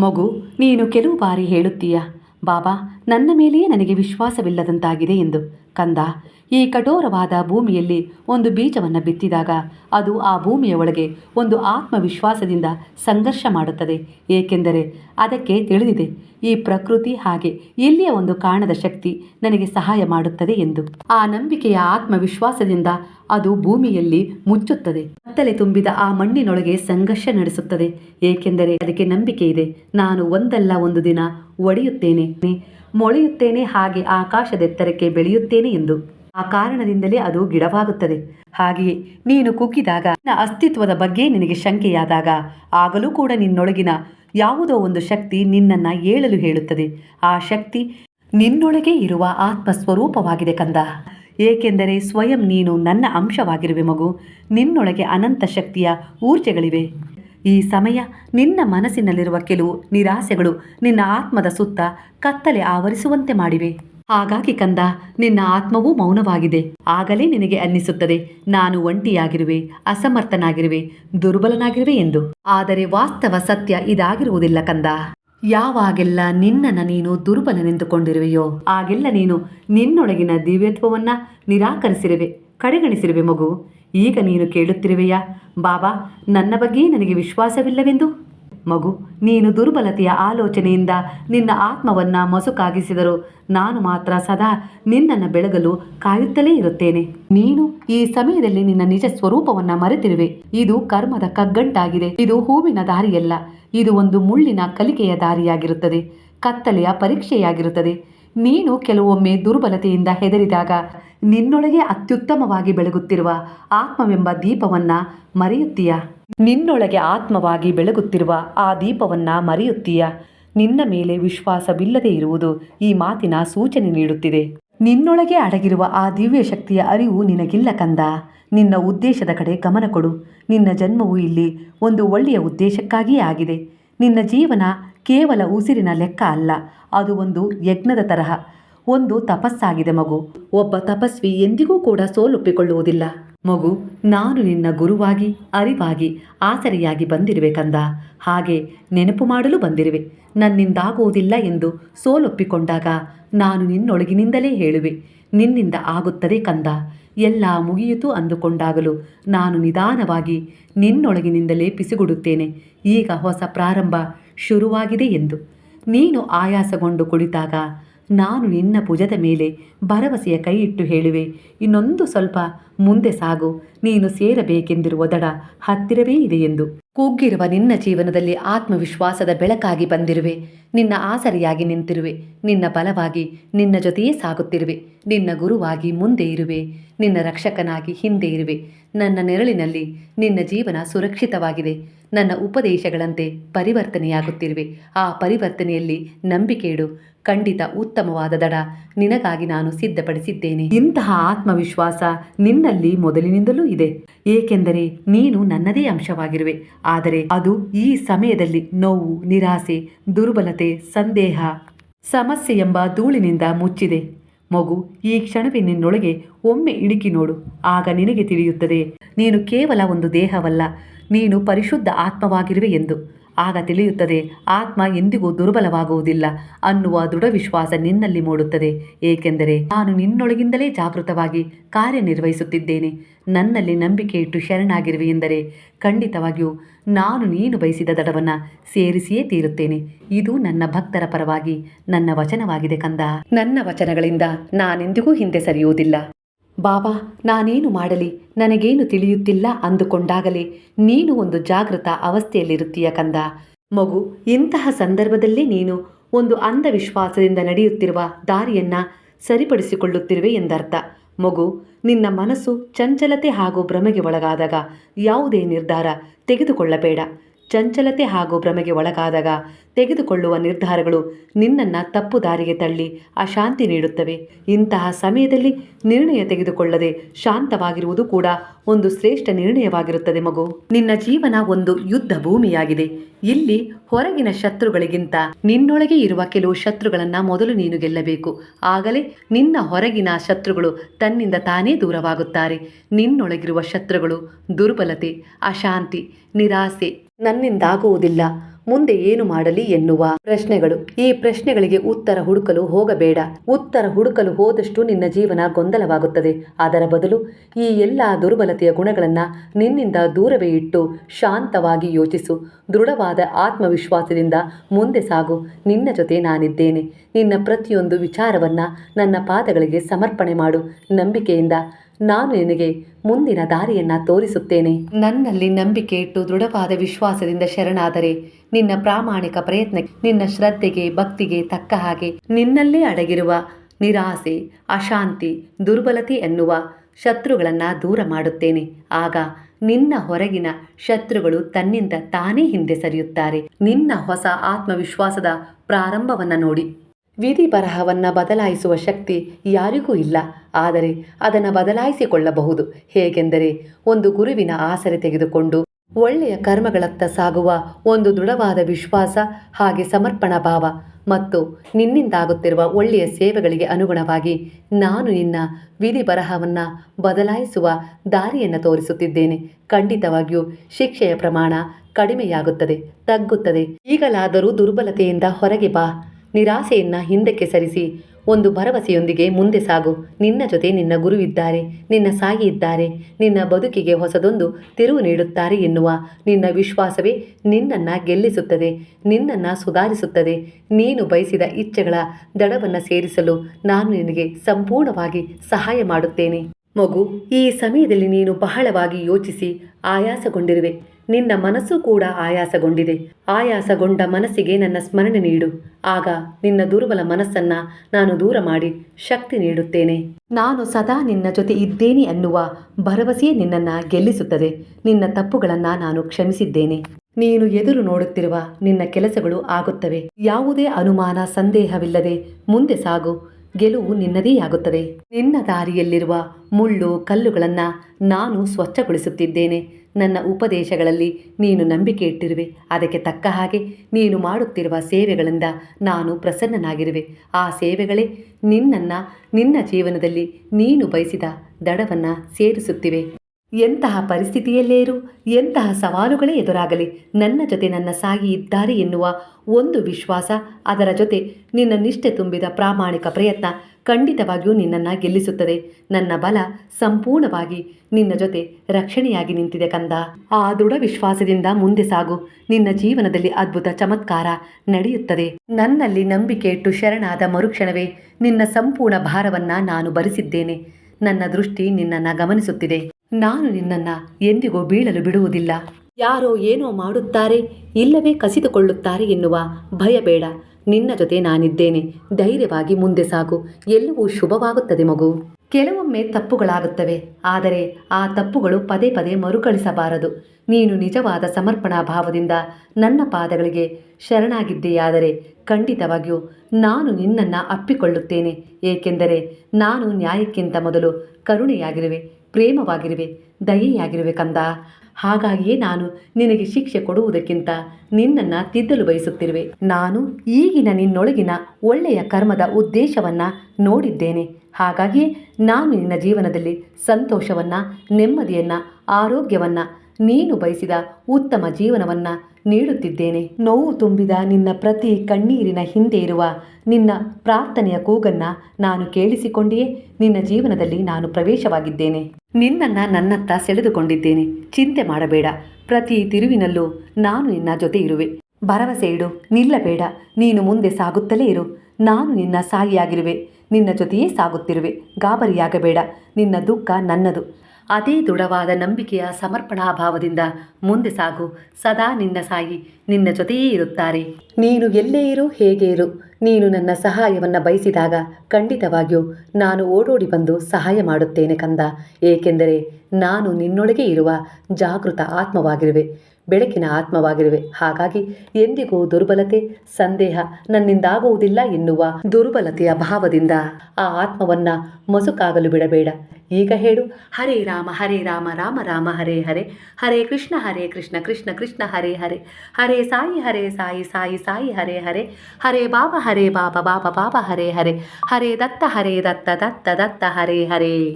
ಮಗು ನೀನು ಕೆಲವು ಬಾರಿ ಹೇಳುತ್ತೀಯ ಬಾಬಾ ನನ್ನ ಮೇಲೆಯೇ ನನಗೆ ವಿಶ್ವಾಸವಿಲ್ಲದಂತಾಗಿದೆ ಎಂದು. ಕಂದ. ಈ ಕಠೋರವಾದ ಭೂಮಿಯಲ್ಲಿ ಒಂದು ಬೀಜವನ್ನು ಬಿತ್ತಿದಾಗ ಅದು ಆ ಭೂಮಿಯ ಒಳಗೆ ಒಂದು ಆತ್ಮವಿಶ್ವಾಸದಿಂದ ಸಂಘರ್ಷ ಮಾಡುತ್ತದೆ. ಏಕೆಂದರೆ ಅದಕ್ಕೆ ತಿಳಿದಿದೆ, ಈ ಪ್ರಕೃತಿ ಹಾಗೆ ಇಲ್ಲಿಯ ಒಂದು ಕಾಣದ ಶಕ್ತಿ ನನಗೆ ಸಹಾಯ ಮಾಡುತ್ತದೆ ಎಂದು. ಆ ನಂಬಿಕೆಯ ಆತ್ಮವಿಶ್ವಾಸದಿಂದ ಅದು ಭೂಮಿಯಲ್ಲಿ ಮುಚ್ಚುತ್ತದೆ. ಕತ್ತಲೆ ತುಂಬಿದ ಆ ಮಣ್ಣಿನೊಳಗೆ ಸಂಘರ್ಷ ನಡೆಸುತ್ತದೆ. ಏಕೆಂದರೆ ಅದಕ್ಕೆ ನಂಬಿಕೆ ಇದೆ ನಾನು ಒಂದಲ್ಲ ಒಂದು ದಿನ ಒಡೆಯುತ್ತೇನೆ. ಮೊಳೆಯುತ್ತೇನೆ ಹಾಗೆ ಆಕಾಶದೆತ್ತರಕ್ಕೆ ಬೆಳೆಯುತ್ತೇನೆ ಎಂದು. ಆ ಕಾರಣದಿಂದಲೇ ಅದು ಗಿಡವಾಗುತ್ತದೆ. ಹಾಗೆಯೇ ನೀನು ಕುಗ್ಗಿದಾಗ, ನಿನ್ನ ಅಸ್ತಿತ್ವದ ಬಗ್ಗೆ ನಿನಗೆ ಶಂಕೆಯಾದಾಗ, ಆಗಲೂ ಕೂಡ ನಿನ್ನೊಳಗಿನ ಯಾವುದೋ ಒಂದು ಶಕ್ತಿ ನಿನ್ನನ್ನು ಏಳಲು ಹೇಳುತ್ತದೆ. ಆ ಶಕ್ತಿ ನಿನ್ನೊಳಗೆ ಇರುವ ಆತ್ಮ ಸ್ವರೂಪವಾಗಿದೆ ಕಂದ. ಏಕೆಂದರೆ ಸ್ವಯಂ ನೀನು ನನ್ನ ಅಂಶವಾಗಿರುವೆ ಮಗು. ನಿನ್ನೊಳಗೆ ಅನಂತ ಶಕ್ತಿಯ ಊರ್ಜೆಗಳಿವೆ. ಈ ಸಮಯ ನಿನ್ನ ಮನಸ್ಸಿನಲ್ಲಿರುವ ಕೆಲವು ನಿರಾಸೆಗಳು ನಿನ್ನ ಆತ್ಮದ ಸುತ್ತ ಕತ್ತಲೆ ಆವರಿಸುವಂತೆ ಮಾಡಿವೆ. ಹಾಗಾಗಿ ಕಂದ, ನಿನ್ನ ಆತ್ಮವೂ ಮೌನವಾಗಿದೆ. ಆಗಲೇ ನಿನಗೆ ಅನ್ನಿಸುತ್ತದೆ, ನಾನು ಒಂಟಿಯಾಗಿರುವೆ, ಅಸಮರ್ಥನಾಗಿರುವೆ, ದುರ್ಬಲನಾಗಿರುವೆ ಎಂದು. ಆದರೆ ವಾಸ್ತವ ಸತ್ಯ ಇದಾಗಿರುವುದಿಲ್ಲ ಕಂದ. ಯಾವಾಗೆಲ್ಲ ನಿನ್ನನ್ನು ನೀನು ದುರ್ಬಲನೆಂದುಕೊಂಡಿರುವೆಯೋ ಆಗೆಲ್ಲ ನೀನು ನಿನ್ನೊಳಗಿನ ದಿವ್ಯತ್ವವನ್ನ ನಿರಾಕರಿಸಿರುವೆ, ಕಡೆಗಣಿಸಿರುವೆ ಮಗು. ಈಗ ನೀನು ಕೇಳುತ್ತಿರುವೆಯಾ? ಬಾಬಾ, ನನ್ನ ಬಗ್ಗೆ ನನಗೆ ವಿಶ್ವಾಸವಿಲ್ಲವೆಂದು? ಮಗು, ನೀನು ದುರ್ಬಲತೆಯ ಆಲೋಚನೆಯಿಂದ ನಿನ್ನ ಆತ್ಮವನ್ನ ಮಸುಕಾಗಿಸಿದರು ನಾನು ಮಾತ್ರ ಸದಾ ನಿನ್ನನ್ನು ಬೆಳಗಲು ಕಾಯುತ್ತಲೇ ಇರುತ್ತೇನೆ. ನೀನು ಈ ಸಮಯದಲ್ಲಿ ನಿನ್ನ ನಿಜ ಸ್ವರೂಪವನ್ನ ಮರೆತಿರುವೆ. ಇದು ಕರ್ಮದ ಕಗ್ಗಂಟಾಗಿದೆ. ಇದು ಹೂವಿನ ದಾರಿಯಲ್ಲ. ಇದು ಒಂದು ಮುಳ್ಳಿನ ಕಲಿಕೆಯ ದಾರಿಯಾಗಿರುತ್ತದೆ. ಕತ್ತಲೆಯ ಪರೀಕ್ಷೆಯಾಗಿರುತ್ತದೆ. ನೀನು ಕೆಲವೊಮ್ಮೆ ದುರ್ಬಲತೆಯಿಂದ ಹೆದರಿದಾಗ ನಿನ್ನೊಳಗೆ ಅತ್ಯುತ್ತಮವಾಗಿ ಬೆಳಗುತ್ತಿರುವ ಆತ್ಮವೆಂಬ ದೀಪವನ್ನ ಮರೆಯುತ್ತೀಯ? ನಿನ್ನೊಳಗೆ ಆತ್ಮವಾಗಿ ಬೆಳಗುತ್ತಿರುವ ಆ ದೀಪವನ್ನ ಮರೆಯುತ್ತೀಯ? ನಿನ್ನ ಮೇಲೆ ವಿಶ್ವಾಸವಿಲ್ಲದೆ ಇರುವುದು ಈ ಮಾತಿನ ಸೂಚನೆ ನೀಡುತ್ತಿದೆ. ನಿನ್ನೊಳಗೆ ಅಡಗಿರುವ ಆ ದಿವ್ಯ ಶಕ್ತಿಯ ಅರಿವು ನಿನಗಿಲ್ಲ ಕಂದ. ನಿನ್ನ ಉದ್ದೇಶದ ಕಡೆ ಗಮನ ಕೊಡು. ನಿನ್ನ ಜನ್ಮವು ಇಲ್ಲಿ ಒಂದು ಒಳ್ಳೆಯ ಉದ್ದೇಶಕ್ಕಾಗಿಯೇ ಆಗಿದೆ. ನಿನ್ನ ಜೀವನ ಕೇವಲ ಉಸಿರಿನ ಲೆಕ್ಕ ಅಲ್ಲ, ಅದು ಒಂದು ಯಜ್ಞದ ತರಹ. ಒಂದು ತಪಸ್ಸಾಗಿದೆ ಮಗು. ಒಬ್ಬ ತಪಸ್ವಿ ಎಂದಿಗೂ ಕೂಡ ಸೋಲೊಪ್ಪಿಕೊಳ್ಳುವುದಿಲ್ಲ. ಮಗು, ನಾನು ನಿನ್ನ ಗುರುವಾಗಿ, ಅರಿವಾಗಿ, ಆಸರೆಯಾಗಿ ಬಂದಿರುವೆ ಕಂದ. ಹಾಗೆ ನೆನಪು ಮಾಡಲು ಬಂದಿರುವೆ. ನನ್ನಿಂದಾಗುವುದಿಲ್ಲ ಎಂದು ಸೋಲೊಪ್ಪಿಕೊಂಡಾಗ ನಾನು ನಿನ್ನೊಳಗಿನಿಂದಲೇ ಹೇಳುವೆ. ನಿನ್ನಿಂದ ಆಗುತ್ತದೆ ಕಂದ. ಎಲ್ಲ ಮುಗಿಯಿತು ಅಂದುಕೊಂಡಾಗಲೂ ನಾನು ನಿಧಾನವಾಗಿ ನಿನ್ನೊಳಗಿನಿಂದಲೇ ಪಿಸುಗುಡುತ್ತೇನೆ. ಈಗ ಹೊಸ ಪ್ರಾರಂಭ ಶುರುವಾಗಿದೆ ಎಂದು. ನೀನು ಆಯಾಸಗೊಂಡು ಕುಳಿತಾಗ ನಾನು ನಿನ್ನ ಭುಜದ ಮೇಲೆ ಭರವಸೆಯ ಕೈ ಇಟ್ಟು ಹೇಳುವೆ. ಇನ್ನೊಂದು ಸ್ವಲ್ಪ ಮುಂದೆ ಸಾಗು. ನೀನು ಸೇರಬೇಕೆಂದಿರುವ ದಡ ಹತ್ತಿರವೇ ಇದೆ ಎಂದು. ಕುಗ್ಗಿರುವ ನಿನ್ನ ಜೀವನದಲ್ಲಿ ಆತ್ಮವಿಶ್ವಾಸದ ಬೆಳಕಾಗಿ ಬಂದಿರುವೆ. ನಿನ್ನ ಆಸರೆಯಾಗಿ ನಿಂತಿರುವೆ. ನಿನ್ನ ಬಲವಾಗಿ ನಿನ್ನ ಜೊತೆಯೇ ಸಾಗುತ್ತಿರುವೆ. ನಿನ್ನ ಗುರುವಾಗಿ ಮುಂದೆ ಇರುವೆ. ನಿನ್ನ ರಕ್ಷಕನಾಗಿ ಹಿಂದೆ ಇರುವೆ. ನನ್ನ ನೆರಳಿನಲ್ಲಿ ನಿನ್ನ ಜೀವನ ಸುರಕ್ಷಿತವಾಗಿದೆ. ನನ್ನ ಉಪದೇಶಗಳಂತೆ ಪರಿವರ್ತನೆಯಾಗುತ್ತಿರುವೆ. ಆ ಪರಿವರ್ತನೆಯಲ್ಲಿ ನಂಬಿಕೆ ಇಡು ಖಂಡಿತ ಉತ್ತಮವಾದ ದಡ ನಿನಗಾಗಿ ನಾನು ಸಿದ್ಧಪಡಿಸಿದ್ದೇನೆ. ಇಂತಹ ಆತ್ಮವಿಶ್ವಾಸ ನಿನ್ನಲ್ಲಿ ಮೊದಲಿನಿಂದಲೂ ಇದೆ. ಏಕೆಂದರೆ ನೀನು ನನ್ನದೇ ಅಂಶವಾಗಿರುವೆ. ಆದರೆ ಅದು ಈ ಸಮಯದಲ್ಲಿ ನೋವು, ನಿರಾಸೆ, ದುರ್ಬಲತೆ ಸಂದೇಹ. ಸಮಸ್ಯೆ ಎಂಬ ಧೂಳಿನಿಂದ ಮುಚ್ಚಿದೆ. ಮಗು, ಈ ಕ್ಷಣವೇ ನಿನ್ನೊಳಗೆ ಒಮ್ಮೆ ಇಡುಕಿ ನೋಡು. ಆಗ ನಿನಗೆ ತಿಳಿಯುತ್ತದೆ, ನೀನು ಕೇವಲ ಒಂದು ದೇಹವಲ್ಲ, ನೀನು ಪರಿಶುದ್ಧ ಆತ್ಮವಾಗಿರುವೆ ಎಂದು. ಆಗ ತಿಳಿಯುತ್ತದೆ, ಆತ್ಮ ಎಂದಿಗೂ ದುರ್ಬಲವಾಗುವುದಿಲ್ಲ ಅನ್ನುವ ದೃಢ ವಿಶ್ವಾಸ ನಿನ್ನಲ್ಲಿ ಮೂಡುತ್ತದೆ. ಏಕೆಂದರೆ ನಾನು ನಿನ್ನೊಳಗಿಂದಲೇ ಜಾಗೃತವಾಗಿ ಕಾರ್ಯನಿರ್ವಹಿಸುತ್ತಿದ್ದೇನೆ. ನನ್ನಲ್ಲಿ ನಂಬಿಕೆ ಇಟ್ಟು ಶರಣಾಗಿರುವೆ ಎಂದರೆ ಖಂಡಿತವಾಗಿಯೂ ನಾನು ನೀನು ಬಯಸಿದ ದಡವನ್ನು ಸೇರಿಸಿಯೇ ತೀರುತ್ತೇನೆ. ಇದು ನನ್ನ ಭಕ್ತರ ಪರವಾಗಿ ನನ್ನ ವಚನವಾಗಿದೆ ಕಂದ. ನನ್ನ ವಚನಗಳಿಂದ ನಾನೆಂದಿಗೂ ಹಿಂದೆ ಸರಿಯುವುದಿಲ್ಲ. ಬಾಬಾ, ನಾನೇನು ಮಾಡಲಿ? ನನಗೇನು ತಿಳಿಯುತ್ತಿಲ್ಲ ಅಂದುಕೊಂಡಾಗಲೇ ನೀನು ಒಂದು ಜಾಗೃತ ಅವಸ್ಥೆಯಲ್ಲಿರುತ್ತೀಯ ಕಂದ. ಮಗು, ಇಂತಹ ಸಂದರ್ಭದಲ್ಲೇ ನೀನು ಒಂದು ಅಂಧವಿಶ್ವಾಸದಿಂದ ನಡೆಯುತ್ತಿರುವ ದಾರಿಯನ್ನ ಸರಿಪಡಿಸಿಕೊಳ್ಳುತ್ತಿರುವೆ ಎಂದರ್ಥ. ಮಗು, ನಿನ್ನ ಮನಸ್ಸು ಚಂಚಲತೆ ಹಾಗೂ ಭ್ರಮೆಗೆ ಒಳಗಾದಾಗ ಯಾವುದೇ ನಿರ್ಧಾರ ತೆಗೆದುಕೊಳ್ಳಬೇಡ. ಚಂಚಲತೆ ಹಾಗೂ ಭ್ರಮೆಗೆ ಒಳಗಾದಾಗ ತೆಗೆದುಕೊಳ್ಳುವ ನಿರ್ಧಾರಗಳು ನಿನ್ನನ್ನು ತಪ್ಪು ದಾರಿಗೆ ತಳ್ಳಿ ಅಶಾಂತಿ ನೀಡುತ್ತವೆ. ಇಂತಹ ಸಮಯದಲ್ಲಿ ನಿರ್ಣಯ ತೆಗೆದುಕೊಳ್ಳದೆ ಶಾಂತವಾಗಿರುವುದು ಕೂಡ ಒಂದು ಶ್ರೇಷ್ಠ ನಿರ್ಣಯವಾಗಿರುತ್ತದೆ ಮಗು. ನಿನ್ನ ಜೀವನ ಒಂದು ಯುದ್ಧ ಭೂಮಿಯಾಗಿದೆ. ಇಲ್ಲಿ ಹೊರಗಿನ ಶತ್ರುಗಳಿಗಿಂತ ನಿನ್ನೊಳಗೆ ಇರುವ ಕೆಲವು ಶತ್ರುಗಳನ್ನ ಮೊದಲು ನೀನು ಗೆಲ್ಲಬೇಕು. ಆಗಲೇ ನಿನ್ನ ಹೊರಗಿನ ಶತ್ರುಗಳು ತನ್ನಿಂದ ತಾನೇ ದೂರವಾಗುತ್ತಾರೆ. ನಿನ್ನೊಳಗಿರುವ ಶತ್ರುಗಳು ದುರ್ಬಲತೆ, ಅಶಾಂತಿ, ನಿರಾಸೆ ನನ್ನಿಂದಾಗುವುದಿಲ್ಲ. ಮುಂದೆ ಏನು ಮಾಡಲಿ ಎನ್ನುವ ಪ್ರಶ್ನೆಗಳು. ಈ ಪ್ರಶ್ನೆಗಳಿಗೆ ಉತ್ತರ ಹುಡುಕಲು ಹೋಗಬೇಡ. ಉತ್ತರ ಹುಡುಕಲು ಹೋದಷ್ಟು ನಿನ್ನ ಜೀವನ ಗೊಂದಲವಾಗುತ್ತದೆ. ಅದರ ಬದಲು ಈ ಎಲ್ಲ ದುರ್ಬಲತೆಯ ಗುಣಗಳನ್ನ ನಿನ್ನಿಂದ ದೂರವೇ ಇಟ್ಟು ಶಾಂತವಾಗಿ ಯೋಚಿಸು. ದೃಢವಾದ ಆತ್ಮವಿಶ್ವಾಸದಿಂದ ಮುಂದೆ ಸಾಗು. ನಿನ್ನ ಜೊತೆ ನಾನಿದ್ದೇನೆ. ನಿನ್ನ ಪ್ರತಿಯೊಂದು ವಿಚಾರವನ್ನ ನನ್ನ ಪಾದಗಳಿಗೆ ಸಮರ್ಪಣೆ ಮಾಡು. ನಂಬಿಕೆಯಿಂದ ನಾನು ನಿನಗೆ ಮುಂದಿನ ದಾರಿಯನ್ನ ತೋರಿಸುತ್ತೇನೆ. ನನ್ನಲ್ಲಿ ನಂಬಿಕೆ ಇಟ್ಟು ದೃಢವಾದ ವಿಶ್ವಾಸದಿಂದ ಶರಣಾದರೆ ನಿನ್ನ ಪ್ರಾಮಾಣಿಕ ಪ್ರಯತ್ನ, ನಿನ್ನ ಶ್ರದ್ಧೆಗೆ, ಭಕ್ತಿಗೆ ತಕ್ಕ ಹಾಗೆ ನಿನ್ನಲ್ಲೇ ಅಡಗಿರುವ ನಿರಾಸೆ, ಅಶಾಂತಿ, ದುರ್ಬಲತೆ ಎನ್ನುವ ಶತ್ರುಗಳನ್ನ ದೂರ ಮಾಡುತ್ತೇನೆ. ಆಗ ನಿನ್ನ ಹೊರಗಿನ ಶತ್ರುಗಳು ತನ್ನಿಂದ ತಾನೇ ಹಿಂದೆ ಸರಿಯುತ್ತಾರೆ. ನಿನ್ನ ಹೊಸ ಆತ್ಮವಿಶ್ವಾಸದ ಪ್ರಾರಂಭವನ್ನ ನೋಡಿ. ವಿಧಿ ಬರಹವನ್ನು ಬದಲಾಯಿಸುವ ಶಕ್ತಿ ಯಾರಿಗೂ ಇಲ್ಲ. ಆದರೆ ಅದನ್ನು ಬದಲಾಯಿಸಿಕೊಳ್ಳಬಹುದು. ಹೇಗೆಂದರೆ ಒಂದು ಗುರುವಿನ ಆಸರೆ ತೆಗೆದುಕೊಂಡು ಒಳ್ಳೆಯ ಕರ್ಮಗಳತ್ತ ಸಾಗುವ ಒಂದು ದೃಢವಾದ ವಿಶ್ವಾಸ ಹಾಗೆ ಸಮರ್ಪಣಾ ಭಾವ ಮತ್ತು ನಿನ್ನಿಂದಾಗುತ್ತಿರುವ ಒಳ್ಳೆಯ ಸೇವೆಗಳಿಗೆ ಅನುಗುಣವಾಗಿ ನಾನು ನಿನ್ನ ವಿಧಿ ಬರಹವನ್ನು ಬದಲಾಯಿಸುವ ದಾರಿಯನ್ನು ತೋರಿಸುತ್ತಿದ್ದೇನೆ. ಖಂಡಿತವಾಗಿಯೂ ಶಿಕ್ಷೆಯ ಪ್ರಮಾಣ ಕಡಿಮೆಯಾಗುತ್ತದೆ, ತಗ್ಗುತ್ತದೆ. ಈಗಲಾದರೂ ದುರ್ಬಲತೆಯಿಂದ ಹೊರಗೆ ಬಾ. ನಿರಾಸೆಯನ್ನ ಹಿಂದಕ್ಕೆ ಸರಿಸಿ. ಒಂದು ಭರವಸೆಯೊಂದಿಗೆ ಮುಂದೆ ಸಾಗು. ನಿನ್ನ ಜೊತೆ ನಿನ್ನ ಗುರುವಿದ್ದಾರೆ. ನಿನ್ನ ಸಾಯಿ ಇದ್ದಾರೆ. ನಿನ್ನ ಬದುಕಿಗೆ ಹೊಸದೊಂದು ತಿರುವು ನೀಡುತ್ತಾರೆ ಎನ್ನುವ ನಿನ್ನ ವಿಶ್ವಾಸವೇ ನಿನ್ನನ್ನು ಗೆಲ್ಲಿಸುತ್ತದೆ. ನಿನ್ನನ್ನು ಸುಧಾರಿಸುತ್ತದೆ. ನೀನು ಬಯಸಿದ ಇಚ್ಛೆಗಳ ದಡವನ್ನು ಸೇರಿಸಲು ನಾನು ನಿನಗೆ ಸಂಪೂರ್ಣವಾಗಿ ಸಹಾಯ ಮಾಡುತ್ತೇನೆ. ಮಗು, ಈ ಸಮಯದಲ್ಲಿ ನೀನು ಬಹಳವಾಗಿ ಯೋಚಿಸಿ ಆಯಾಸಗೊಂಡಿರುವೆ. ನಿನ್ನ ಮನಸ್ಸು ಕೂಡ ಆಯಾಸಗೊಂಡಿದೆ. ಆಯಾಸಗೊಂಡ ಮನಸ್ಸಿಗೆ ನನ್ನ ಸ್ಮರಣೆ ನೀಡು. ಆಗ ನಿನ್ನ ದುರ್ಬಲ ಮನಸ್ಸನ್ನ ನಾನು ದೂರ ಮಾಡಿ ಶಕ್ತಿ ನೀಡುತ್ತೇನೆ. ನಾನು ಸದಾ ನಿನ್ನ ಜೊತೆ ಇದ್ದೇನೆ ಅನ್ನುವ ಭರವಸೆಯೇ ನಿನ್ನನ್ನು ಗೆಲ್ಲಿಸುತ್ತದೆ. ನಿನ್ನ ತಪ್ಪುಗಳನ್ನು ನಾನು ಕ್ಷಮಿಸಿದ್ದೇನೆ. ನೀನು ಎದುರು ನೋಡುತ್ತಿರುವ ನಿನ್ನ ಕೆಲಸಗಳು ಆಗುತ್ತವೆ. ಯಾವುದೇ ಅನುಮಾನ, ಸಂದೇಹವಿಲ್ಲದೆ ಮುಂದೆ ಸಾಗು. ಗೆಲುವು ನಿನ್ನದೇ ಆಗುತ್ತದೆ. ನಿನ್ನ ದಾರಿಯಲ್ಲಿರುವ ಮುಳ್ಳು ಕಲ್ಲುಗಳನ್ನು ನಾನು ಸ್ವಚ್ಛಗೊಳಿಸುತ್ತಿದ್ದೇನೆ. ನನ್ನ ಉಪದೇಶಗಳಲ್ಲಿ ನೀನು ನಂಬಿಕೆ ಇಟ್ಟಿರುವೆ ಅದಕ್ಕೆ ತಕ್ಕ ಹಾಗೆ ನೀನು ಮಾಡುತ್ತಿರುವ ಸೇವೆಗಳಿಂದ ನಾನು ಪ್ರಸನ್ನನಾಗಿರುವೆ. ಆ ಸೇವೆಗಳೇ ನಿನ್ನನ್ನು, ನಿನ್ನ ಜೀವನದಲ್ಲಿ ನೀನು ಬಯಸಿದ ದಡವನ್ನು ಸೇರಿಸುತ್ತಿವೆ. ಎಂತಹ ಪರಿಸ್ಥಿತಿಯಲ್ಲೇ ಇರು ಎಂತಹ ಸವಾಲುಗಳೇ ಎದುರಾಗಲಿ, ನನ್ನ ಜೊತೆ ನನ್ನ ಸಾಗಿ ಇದ್ದಾರೆ ಎನ್ನುವ ಒಂದು ವಿಶ್ವಾಸ, ಅದರ ಜೊತೆ ನಿನ್ನ ನಿಷ್ಠೆ ತುಂಬಿದ ಪ್ರಾಮಾಣಿಕ ಪ್ರಯತ್ನ ಖಂಡಿತವಾಗಿಯೂ ನಿನ್ನನ್ನು ಗೆಲ್ಲಿಸುತ್ತದೆ. ನನ್ನ ಬಲ ಸಂಪೂರ್ಣವಾಗಿ ನಿನ್ನ ಜೊತೆ ರಕ್ಷಣೆಯಾಗಿ ನಿಂತಿದೆ ಕಂದ. ಆ ದೃಢ ವಿಶ್ವಾಸದಿಂದ ಮುಂದೆ ಸಾಗು. ನಿನ್ನ ಜೀವನದಲ್ಲಿ ಅದ್ಭುತ ಚಮತ್ಕಾರ ನಡೆಯುತ್ತದೆ. ನನ್ನಲ್ಲಿ ನಂಬಿಕೆ ಇಟ್ಟು ಶರಣಾದ ಮರುಕ್ಷಣವೇ ನಿನ್ನ ಸಂಪೂರ್ಣ ಭಾರವನ್ನ ನಾನು ಭರಿಸಿದ್ದೇನೆ. ನನ್ನ ದೃಷ್ಟಿ ನಿನ್ನನ್ನು ಗಮನಿಸುತ್ತಿದೆ. ನಾನು ನಿನ್ನನ್ನು ಎಂದಿಗೂ ಬೀಳಲು ಬಿಡುವುದಿಲ್ಲ. ಯಾರೋ ಏನೋ ಮಾಡುತ್ತಾರೆ, ಇಲ್ಲವೇ ಕಸಿದುಕೊಳ್ಳುತ್ತಾರೆ ಎನ್ನುವ ಭಯ ಬೇಡ. ನಿನ್ನ ಜೊತೆ ನಾನಿದ್ದೇನೆ. ಧೈರ್ಯವಾಗಿ ಮುಂದೆ ಸಾಗು. ಎಲ್ಲವೂ ಶುಭವಾಗುತ್ತದೆ ಮಗು. ಕೆಲವೊಮ್ಮೆ ತಪ್ಪುಗಳಾಗುತ್ತವೆ. ಆದರೆ ಆ ತಪ್ಪುಗಳು ಪದೇ ಪದೇ ಮರುಕಳಿಸಬಾರದು. ನೀನು ನಿಜವಾದ ಸಮರ್ಪಣಾ ಭಾವದಿಂದ ನನ್ನ ಪಾದಗಳಿಗೆ ಶರಣಾಗಿದ್ದೆಯಾದರೆ ಖಂಡಿತವಾಗಿಯೂ ನಾನು ನಿನ್ನನ್ನು ಅಪ್ಪಿಕೊಳ್ಳುತ್ತೇನೆ. ಏಕೆಂದರೆ ನಾನು ನ್ಯಾಯಕ್ಕಿಂತ ಮೊದಲು ಕರುಣೆಯಾಗಿರುವೆ. ಪ್ರೇಮವಾಗಿರುವೆ ದಯೆಯಾಗಿರುವೆ ಕಂದ ಹಾಗಾಗಿಯೇ ನಾನು ನಿನಗೆ ಶಿಕ್ಷೆ ಕೊಡುವುದಕ್ಕಿಂತ ನಿನ್ನನ್ನು ತಿದ್ದಲು ಬಯಸುತ್ತಿರುವೆ. ನಾನು ಈಗಿನ ನಿನ್ನೊಳಗಿನ ಒಳ್ಳೆಯ ಕರ್ಮದ ಉದ್ದೇಶವನ್ನು ನೋಡಿದ್ದೇನೆ. ಹಾಗಾಗಿಯೇ ನಾನು ನಿನ್ನ ಜೀವನದಲ್ಲಿ ಸಂತೋಷವನ್ನು, ನೆಮ್ಮದಿಯನ್ನು, ಆರೋಗ್ಯವನ್ನು ನೀನು ಬಯಸಿದ ಉತ್ತಮ ಜೀವನವನ್ನು ನೀಡುತ್ತಿದ್ದೇನೆ. ನೋವು ತುಂಬಿದ ನಿನ್ನ ಪ್ರತಿ ಕಣ್ಣೀರಿನ ಹಿಂದೆ ಇರುವ ನಿನ್ನ ಪ್ರಾರ್ಥನೆಯ ಕೂಗನ್ನ ನಾನು ಕೇಳಿಸಿಕೊಂಡಿಯೇ ನಿನ್ನ ಜೀವನದಲ್ಲಿ ನಾನು ಪ್ರವೇಶವಾಗಿದ್ದೇನೆ. ನಿನ್ನನ್ನು ನನ್ನತ್ತ ಸೆಳೆದುಕೊಂಡಿದ್ದೇನೆ. ಚಿಂತೆ ಮಾಡಬೇಡ. ಪ್ರತಿ ತಿರುವಿನಲ್ಲೂ ನಾನು ನಿನ್ನ ಜೊತೆ ಇರುವೆ. ಭರವಸೆ ಇಡು. ನಿಲ್ಲಬೇಡ. ನೀನು ಮುಂದೆ ಸಾಗುತ್ತಲೇ ಇರು. ನಾನು ನಿನ್ನ ಸಾಯಿಯಾಗಿರುವೆ. ನಿನ್ನ ಜೊತೆಯೇ ಸಾಗುತ್ತಿರುವೆ. ಗಾಬರಿಯಾಗಬೇಡ. ನಿನ್ನ ದುಃಖ ನನ್ನದು. ಅದೇ ದೃಢವಾದ ನಂಬಿಕೆಯ ಸಮರ್ಪಣಾ ಭಾವದಿಂದ ಮುಂದೆ ಸಾಗು. ಸದಾ ನಿನ್ನ ಸಾಯಿ, ನಿನ್ನ ಜೊತೆಯೇ ಇರುತ್ತಾರೆ. ನೀನು ಎಲ್ಲೇ ಇರು, ಹೇಗೆ ಇರು. ನೀನು ನನ್ನ ಸಹಾಯವನ್ನು ಬಯಸಿದಾಗ ಖಂಡಿತವಾಗಿಯೂ ನಾನು ಓಡೋಡಿ ಬಂದು ಸಹಾಯ ಮಾಡುತ್ತೇನೆ ಕಂದ. ಏಕೆಂದರೆ ನಾನು ನಿನ್ನೊಳಗೆ ಇರುವ ಜಾಗೃತ ಆತ್ಮವಾಗಿರುವೆ. ಬೆಳಕಿನ ಆತ್ಮವಾಗಿರುವೆ. ಹಾಗಾಗಿ ಎಂದಿಗೂ ದುರ್ಬಲತೆ, ಸಂದೇಹ ನನ್ನಿಂದಾಗುವುದಿಲ್ಲ ಎನ್ನುವ ದುರ್ಬಲತೆಯ ಭಾವದಿಂದ ಆ ಆತ್ಮವನ್ನ ಮಸುಕಾಗಲು ಬಿಡಬೇಡ. ಈಗ ಹೇಳು, ಹರೇ ರಾಮ ಹರೇ ರಾಮ ರಾಮ ರಾಮ, ಹರೇ ಹರೇ ಹರೇ ಕೃಷ್ಣ ಹರೇ ಕೃಷ್ಣ ಕೃಷ್ಣ ಕೃಷ್ಣ, ಹರೇ ಹರೇ ಹರೇ ಸಾಯಿ ಹರೇ ಸಾಯಿ ಸಾಯಿ ಸಾಯಿ, ಹರೇ ಹರೇ ಹರೇ ಬಾಬಾ ಹರೇ ಬಾಬಾ ಬಾಬಾ ಬಾಬಾ, ಹರೇ ಹರೇ ಹರೇ ದತ್ತ ಹರೇ ದತ್ತ ದತ್ತ ದತ್ತ, ಹರೇ ಹರೇ.